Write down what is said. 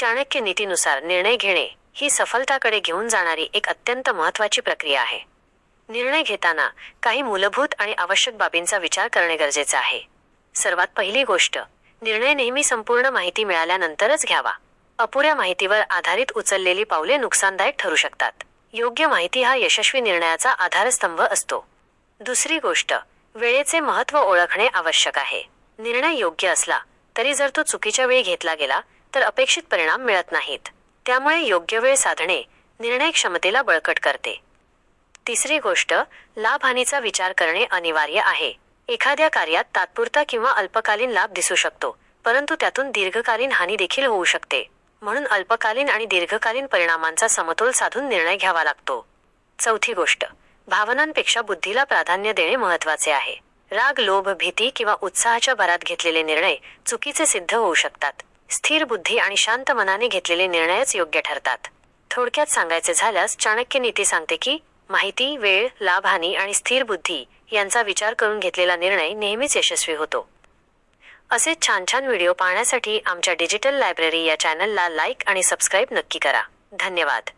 चाणक्य नीतीनुसार निर्णय घेणे ही सफलताकडे घेऊन जाणारी एक अत्यंत महत्वाची प्रक्रिया आहे. निर्णय घेताना काही मूलभूत आणि आवश्यक बाबींचा विचार करणे गरजेचे आहे. सर्वात पहिली गोष्ट निर्णय नेहमी संपूर्ण माहिती मिळाल्यानंतरच घ्यावा. अपुऱ्या माहितीवर आधारित उचललेली पावले नुकसानदायक ठरू शकतात. योग्य माहिती हा यशस्वी निर्णयाचा आधारस्तंभ असतो. दुसरी गोष्ट वेळेचे महत्त्व ओळखणे आवश्यक आहे. निर्णय योग्य असला तरी जर तो चुकीच्या वेळी घेतला गेला तर अपेक्षित परिणाम मिळत नाहीत. त्यामुळे योग्य वेळ साधणे निर्णय क्षमतेला बळकट करते. तिसरी गोष्ट लाभ हानीचा विचार करणे अनिवार्य आहे. एखाद्या कार्यात तात्पुरता किंवा अल्पकालीन लाभ दिसू शकतो परंतु त्यातून दीर्घकालीन हानी देखील होऊ शकते. म्हणून अल्पकालीन आणि दीर्घकालीन परिणामांचा समतोल साधून निर्णय घ्यावा लागतो. चौथी गोष्ट भावनांपेक्षा बुद्धीला प्राधान्य देणे महत्त्वाचे आहे. राग लोभ भीती किंवा उत्साहाच्या भरात घेतलेले निर्णय चुकीचे सिद्ध होऊ शकतात. स्थिर बुद्धी आणि शांत मनाने घेतलेले निर्णयच योग्य ठरतात. थोडक्यात सांगायचे झाल्यास चाणक्य नीती सांगते की माहिती वेळ लाभहानी आणि स्थिर बुद्धी यांचा विचार करून घेतलेला निर्णय नेहमीच यशस्वी होतो. असे छान छान व्हिडिओ पाहण्यासाठी आमच्या डिजिटल लायब्ररी या चॅनलला लाईक आणि सबस्क्राईब नक्की करा. धन्यवाद.